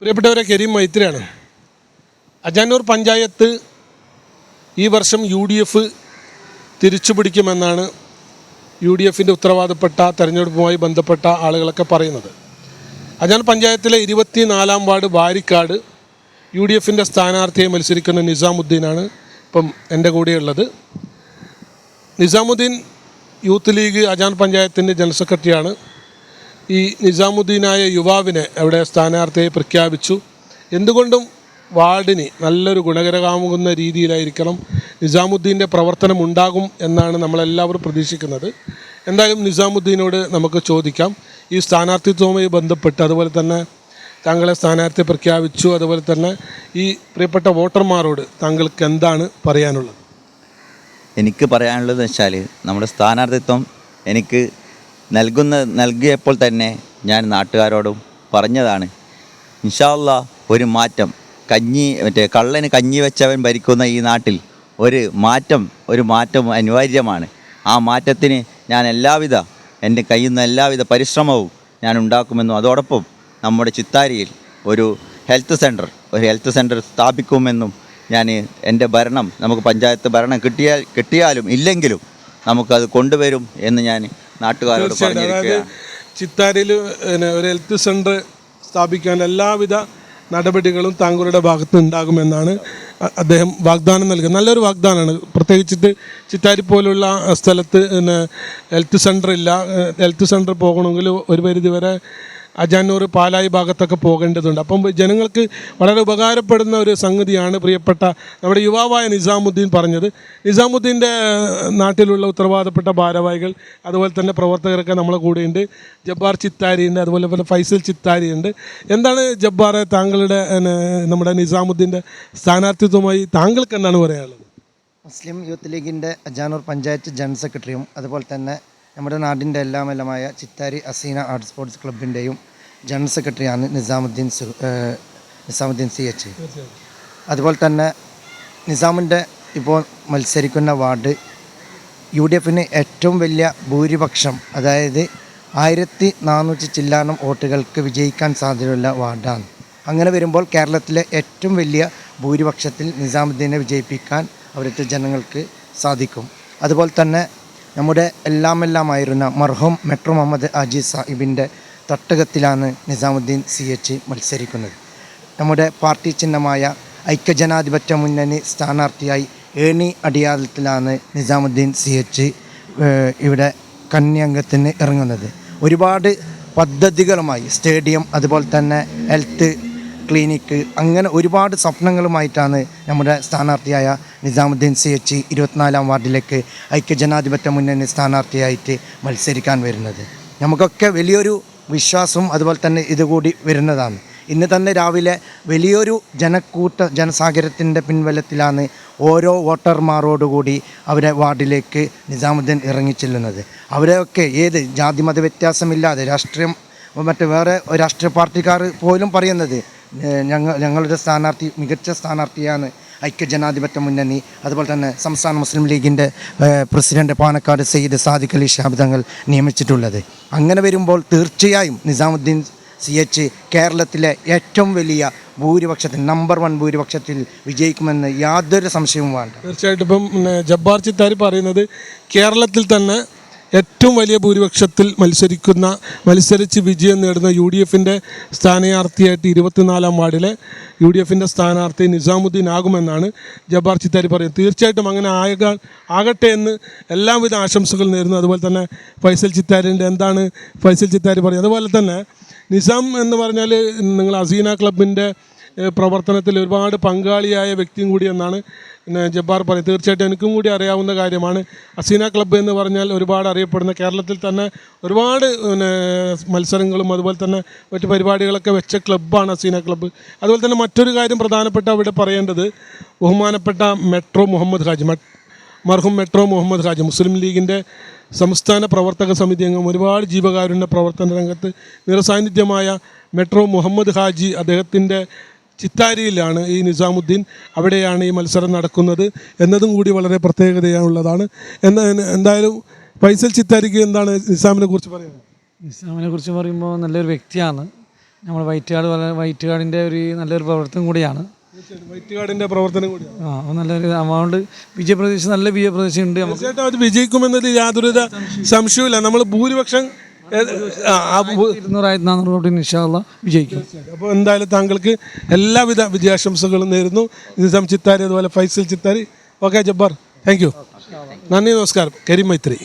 പ്രിയപ്പെട്ടവരെ കരീം മൈത്രിയാണ്. അജാനൂർ പഞ്ചായത്ത് ഈ വർഷം യു ഡി എഫ് തിരിച്ചുപിടിക്കുമെന്നാണ് യു ഡി എഫിന്റെ ഉത്തരവാദപ്പെട്ട തെരഞ്ഞെടുപ്പുമായി ബന്ധപ്പെട്ട ആളുകളൊക്കെ പറയുന്നത്. അജാൻ പഞ്ചായത്തിലെ ഇരുപത്തിനാലാം വാർഡ് വാരിക്കാട് യു ഡി എഫിന്റെ സ്ഥാനാർത്ഥിയെ മത്സരിക്കുന്ന നിസാമുദ്ദീനാണ് ഇപ്പം എന്റെ കൂടെയുള്ളത്. നിസാമുദ്ദീൻ യൂത്ത് ലീഗ് അജാൻ പഞ്ചായത്തിന്റെ ജനറൽ സെക്രട്ടറിയാണ്. ഈ നിസാമുദ്ദീനായ യുവാവിനെ അവിടെ സ്ഥാനാർത്ഥിയെ പ്രഖ്യാപിച്ചു. എന്തുകൊണ്ടും വാർഡിന് നല്ലൊരു ഗുണകരമാകുന്ന രീതിയിലായിരിക്കണം നിസാമുദ്ദീന്റെ പ്രവർത്തനം ഉണ്ടാകും എന്നാണ് നമ്മളെല്ലാവരും പ്രതീക്ഷിക്കുന്നത്. എന്തായാലും നിസാമുദ്ദീനോട് നമുക്ക് ചോദിക്കാം. ഈ സ്ഥാനാർത്ഥിത്വവുമായി ബന്ധപ്പെട്ട് അതുപോലെ തന്നെ താങ്കളെ സ്ഥാനാർത്ഥി പ്രഖ്യാപിച്ചു. അതുപോലെ തന്നെ ഈ പ്രിയപ്പെട്ട വോട്ടർമാരോട് താങ്കൾക്ക് എന്താണ് പറയാനുള്ളത്? എനിക്ക് പറയാനുള്ളത് വെച്ചാൽ നമ്മുടെ സ്ഥാനാർത്ഥിത്വം എനിക്ക് നൽകുന്ന നൽകിയപ്പോൾ തന്നെ ഞാൻ നാട്ടുകാരോടും പറഞ്ഞതാണ് ഇൻഷാല്ല ഒരു മാറ്റം. കഞ്ഞി മറ്റേ കള്ളന് കഞ്ഞി വെച്ചവൻ ഭരിക്കുന്ന ഈ നാട്ടിൽ ഒരു മാറ്റം ഒരു മാറ്റം അനിവാര്യമാണ്. ആ മാറ്റത്തിന് ഞാൻ എല്ലാവിധ എന്റെ കയ്യിൽ നിന്ന് എല്ലാവിധ പരിശ്രമവും ഞാൻ ഉണ്ടാക്കുമെന്നും അതോടൊപ്പം നമ്മുടെ ചിത്താരിയിൽ ഒരു ഹെൽത്ത് സെന്റർ ഒരു ഹെൽത്ത് സെന്റർ സ്ഥാപിക്കുമെന്നും ഞാൻ എന്റെ ഭരണം നമുക്ക് പഞ്ചായത്ത് ഭരണം കിട്ടിയാൽ കിട്ടിയാലും ഇല്ലെങ്കിലും നമുക്കത് കൊണ്ടുവരും എന്ന് ഞാൻ നാട്ടുകാരോട് അതായത് ചിത്താരിൽ ചിത്താരിയിൽ പിന്നെ ഒരു ഹെൽത്ത് സെന്റർ സ്ഥാപിക്കാൻ എല്ലാവിധ നടപടികളും താങ്കളുടെ ഭാഗത്ത് ഉണ്ടാകുമെന്നാണ് അദ്ദേഹം വാഗ്ദാനം നൽകുന്നത്. നല്ലൊരു വാഗ്ദാനമാണ്. പ്രത്യേകിച്ചിട്ട് ചിത്താരി പോലുള്ള സ്ഥലത്ത് പിന്നെ ഹെൽത്ത് സെന്റർ ഇല്ല. ഹെൽത്ത് സെന്റർ പോകണമെങ്കിൽ ഒരു പരിധി വരെ അജാനൂർ പാലായി ഭാഗത്തൊക്കെ പോകേണ്ടതുണ്ട്. അപ്പം ജനങ്ങൾക്ക് വളരെ ഉപകാരപ്പെടുന്ന ഒരു സംഗതിയാണ് പ്രിയപ്പെട്ട നമ്മുടെ യുവാവായ നിസാമുദ്ദീൻ പറഞ്ഞത്. നിസാമുദ്ദീന്റെ നാട്ടിലുള്ള ഉത്തരവാദപ്പെട്ട ഭാരവാഹികൾ അതുപോലെ തന്നെ പ്രവർത്തകരൊക്കെ നമ്മളെ കൂടെയുണ്ട്. ജബ്ബാർ ചിത്താരിയുണ്ട് അതുപോലെ തന്നെ ഫൈസൽ ചിത്താരിയുണ്ട് എന്താണ് ജബ്ബാറെ താങ്കളുടെ നമ്മുടെ നിസാമുദ്ദീന്റെ സ്ഥാനാർത്ഥിത്വമായി താങ്കൾക്ക് എന്താണ് പറയാനുള്ളത്? മുസ്ലിം യൂത്ത് ലീഗിന്റെ അജാനൂർ പഞ്ചായത്ത് ജനറൽ സെക്രട്ടറിയും അതുപോലെ തന്നെ നമ്മുടെ നാടിന്റെ എല്ലാം എല്ലാമായ ചിത്താരി അസീന ആർട്ട് സ്പോർട്സ് ക്ലബിന്റെയും ജനറൽ സെക്രട്ടറിയാണ് നിസാമുദ്ദീൻ സു നിസാമുദ്ദീൻ സി എച്ച്. അതുപോലെ തന്നെ നിസാമിന്റെ ഇപ്പോൾ മത്സരിക്കുന്ന വാർഡ് യു ഡി എഫിന് ഏറ്റവും വലിയ ഭൂരിപക്ഷം അതായത് ആയിരത്തി നാനൂറ്റി ചില്ലാനം വോട്ടുകൾക്ക് വിജയിക്കാൻ സാധ്യതയുള്ള വാർഡാണ്. അങ്ങനെ വരുമ്പോൾ കേരളത്തിലെ ഏറ്റവും വലിയ ഭൂരിപക്ഷത്തിൽ നിസാമുദ്ദീനെ വിജയിപ്പിക്കാൻ അവിടുത്തെ ജനങ്ങൾക്ക് സാധിക്കും. അതുപോലെ തന്നെ നമ്മുടെ എല്ലാം എല്ലാമായിരുന്ന മർഹൂം മെട്രോ മുഹമ്മദ് അജി സാഹിബിന്റെ തട്ടകത്തിലാണ് നിസാമുദ്ദീൻ സി എച്ച് മത്സരിക്കുന്നത്. നമ്മുടെ പാർട്ടി ചിഹ്നമായ ഐക്യജനാധിപത്യ മുന്നണി സ്ഥാനാർത്ഥിയായി ഏണി അടിയാളത്തിലാണ് നിസാമുദ്ദീൻ സി എച്ച് ഇവിടെ കന്യാംഗത്തിന് ഇറങ്ങുന്നത്. ഒരുപാട് പദ്ധതികളുമായി സ്റ്റേഡിയം അതുപോലെ തന്നെ ഹെൽത്ത് ക്ലിനിക്ക് അങ്ങനെ ഒരുപാട് സ്വപ്നങ്ങളുമായിട്ടാണ് നമ്മുടെ സ്ഥാനാർത്ഥിയായ നിസാമുദ്ദീൻ സി എച്ച് ഇരുപത്തിനാലാം വാർഡിലേക്ക് ഐക്യജനാധിപത്യ മുന്നണി സ്ഥാനാർത്ഥിയായിട്ട് മത്സരിക്കാൻ വരുന്നത്. നമുക്കൊക്കെ വലിയൊരു വിശ്വാസവും അതുപോലെ തന്നെ ഇതുകൂടി വരുന്നതാണ്. ഇന്ന് തന്നെ രാവിലെ വലിയൊരു ജനക്കൂട്ട ജനസാഗരത്തിന്റെ പിൻബലത്തിലാണ് ഓരോ വോട്ടർമാരോടുകൂടി അവരെ വാർഡിലേക്ക് നിസാമുദ്ദീൻ ഇറങ്ങിച്ചെല്ലുന്നത് അവരെയൊക്കെ ഏത് ജാതി മത വ്യത്യാസമില്ലാതെ രാഷ്ട്രീയം മറ്റ് വേറെ രാഷ്ട്രീയ പാർട്ടിക്കാർ പോലും പറയുന്നത് ഞങ്ങൾ ഞങ്ങളുടെ സ്ഥാനാർത്ഥി മികച്ച സ്ഥാനാർത്ഥിയാണ് ഐക്യജനാധിപത്യ മുന്നണി. അതുപോലെ തന്നെ സംസ്ഥാന മുസ്ലിം ലീഗിന്റെ പ്രസിഡന്റ് പാണക്കാട് സയ്യിദ് സാദിഖ് അലി ഷാബ് തങ്ങൾ നിയമിച്ചിട്ടുള്ളത്. അങ്ങനെ വരുമ്പോൾ തീർച്ചയായും നിസാമുദ്ദീൻ സി എച്ച് കേരളത്തിലെ ഏറ്റവും വലിയ ഭൂരിപക്ഷത്തിൽ നമ്പർ വൺ ഭൂരിപക്ഷത്തിൽ വിജയിക്കുമെന്ന് യാതൊരു സംശയവും വേണ്ട. തീർച്ചയായിട്ടും ഇപ്പം ജബ്ബാർ ചിത്താരി പറയുന്നത് കേരളത്തിൽ തന്നെ ഏറ്റവും വലിയ ഭൂരിപക്ഷത്തിൽ മത്സരിക്കുന്ന മത്സരിച്ച് വിജയം നേടുന്ന യു ഡി എഫിന്റെ സ്ഥാനാർത്ഥിയായിട്ട് ഇരുപത്തിനാലാം വാർഡിലെ യു ഡി എഫിന്റെ സ്ഥാനാർത്ഥി നിസാമുദ്ദീൻ ആകുമെന്നാണ് ജബ്ബാർ ചിത്താരി പറയുന്നത്. തീർച്ചയായിട്ടും അങ്ങനെ ആകാൻ ആകട്ടെ എന്ന് എല്ലാവിധ ആശംസകൾ നേരുന്നു. അതുപോലെ തന്നെ ഫൈസൽ ചിത്താരിന്റെ എന്താണ് ഫൈസൽ ചിത്താരി പറയുന്നത്? അതുപോലെ തന്നെ നിസാം എന്ന് പറഞ്ഞാൽ നിങ്ങൾ അസീന ക്ലബിന്റെ പ്രവർത്തനത്തിൽ ഒരുപാട് പങ്കാളിയായ വ്യക്തിയും കൂടി എന്നാണ് പിന്നെ ജബ്ബാർ പറയും തീർച്ചയായിട്ടും എനിക്കും കൂടി അറിയാവുന്ന കാര്യമാണ്. അസീന ക്ലബ്ബ് എന്ന് പറഞ്ഞാൽ ഒരുപാട് അറിയപ്പെടുന്ന കേരളത്തിൽ തന്നെ ഒരുപാട് പിന്നെ മത്സരങ്ങളും അതുപോലെ തന്നെ മറ്റു പരിപാടികളൊക്കെ വെച്ച ക്ലബ്ബാണ് അസീന ക്ലബ്ബ്. അതുപോലെ തന്നെ മറ്റൊരു കാര്യം പ്രധാനപ്പെട്ട അവിടെ പറയേണ്ടത് ബഹുമാനപ്പെട്ട മെട്രോ മുഹമ്മദ് ഹാജി മർഹും മെട്രോ മുഹമ്മദ് ഹാജി മുസ്ലിം ലീഗിന്റെ സംസ്ഥാന പ്രവർത്തക സമിതി അംഗം ഒരുപാട് ജീവകാരുണ്യ പ്രവർത്തന രംഗത്ത് നിറസാന്നിധ്യമായ മെട്രോ മുഹമ്മദ് ഹാജി അദ്ദേഹത്തിന്റെ ചിത്താരിയിലാണ് ഈ നിസാമുദ്ദീൻ അവിടെയാണ് ഈ മത്സരം നടക്കുന്നത് എന്നതും കൂടി വളരെ പ്രത്യേകതയുള്ളതാണ് എന്നാ എന്തായാലും ഫൈസൽ ചിത്താരിക്ക് എന്താണ് നിസാമിനെ കുറിച്ച് പറയുന്നത് നിസാമിനെ കുറിച്ച് പറയുമ്പോൾ നല്ലൊരു വ്യക്തിയാണ്. നമ്മൾ വൈറ്റ് കാർഡ് വളരെ വൈറ്റ് കാർഡിന്റെ ഒരു നല്ലൊരു പ്രവർത്തനം കൂടിയാണ്. വൈറ്റ് കാർഡിന്റെ പ്രവർത്തനം കൂടിയാണ്. ആ നല്ലൊരു അമൗണ്ട് വിജയപ്രതീക്ഷ നല്ല വിജയപ്രദേശം ഉണ്ട് തീർച്ചയായിട്ടും അത് വിജയിക്കുമെന്നതിൽ യാതൊരു സംശയവുമില്ല. നമ്മൾ ഭൂരിപക്ഷം ഇരുന്നൂറായിരത്തി നാനൂറ് കോടി നിഷാള്ള വിജയിക്കും. അപ്പോൾ എന്തായാലും താങ്കൾക്ക് എല്ലാവിധ വിജയാശംസകളും നേരുന്നു. നിസാം ചിത്താരി അതുപോലെ Faisal Chittari. Okay Jabbar. Thank you. നന്ദി നമസ്കാരം. കരീം മൈത്രി.